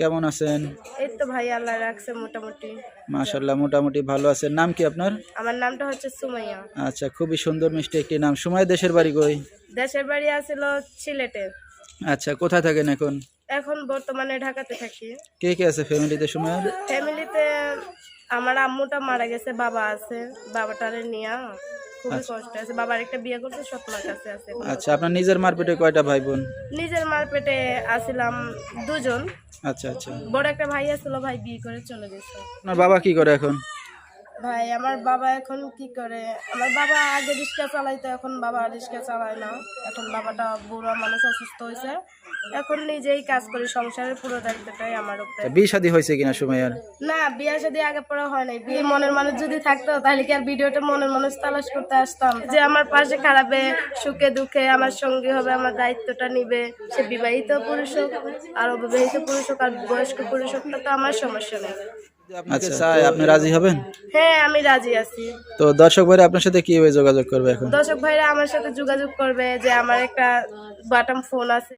কেমন আছেন? এই তো ভাই আল্লাহ রাখছে মোটামুটি। মাশাল্লাহ মোটামুটি ভালো আছেন। নাম কি আপনার? আমার নামটা হচ্ছে সুমাইয়া। আচ্ছা খুবই সুন্দর মিষ্টি একটি নাম। সময় দেশের বাড়ি কই? দেশের বাড়ি আছিল সিলেটে। আচ্ছা কোথায় থাকেন এখন? এখন বর্তমানে ঢাকাতে থাকি। কে কে আছে ফ্যামিলিতে সময়ের ফ্যামিলিতে আমার আম্মুটা মারা গেছে বাবা আছে। বাবাটারে নিয়ে খুবই কষ্ট আছে। বাবার একটা বিয়ে করছে সৎ কাছে আছে। আচ্ছা আপনার নিজের মারপেটে কয়টা ভাই বোন নিজের মার পেটে আসিলাম দুজন। আচ্ছা আচ্ছা। বড় একটা ভাই আসছিল ভাই বিয়ে করে চলে গেছে। আপনার বাবা কি করে এখন? ভাই আমার বাবা এখন কি করে? আমার বাবা আগে রিক্সা চালাইতো এখন বাবা রিক্সা চালায় না। এখন বাবাটা বুড়ো মানুষ অসুস্থ হয়েছে এখন নিজেই কাজ করি সংসারের পুরো দায়িত্বটাই আমার উপরে। বিয়ে শাদী হয়েছে কিনা সময়ের না বিয়ে শাদী আগে পরে হয় নাই। বিয়ে মনের মানুষ যদি থাকতো তাহলে কি আর ভিডিওটা মনের মানুষ তালাশ করতে আসতাম? যে আমার পাশে খারাপে সুখে দুঃখে আমার সঙ্গী হবে আমার দায়িত্বটা নিবে সে বিবাহিত পুরুষ হোক আর অবিবাহিত পুরুষ হোক আর বয়স্ক পুরুষ হোক তাতে আমার সমস্যা নেই। আচ্ছা চাই আপনি রাজি হবেন? হ্যাঁ আমি রাজি আছি। তো দর্শক ভাইরা আপনার সাথে কীভাবে যোগাযোগ করবে এখন? দর্শক ভাইরা আমার সাথে যোগাযোগ করবে যে আমার একটা বাটাম ফোন আছে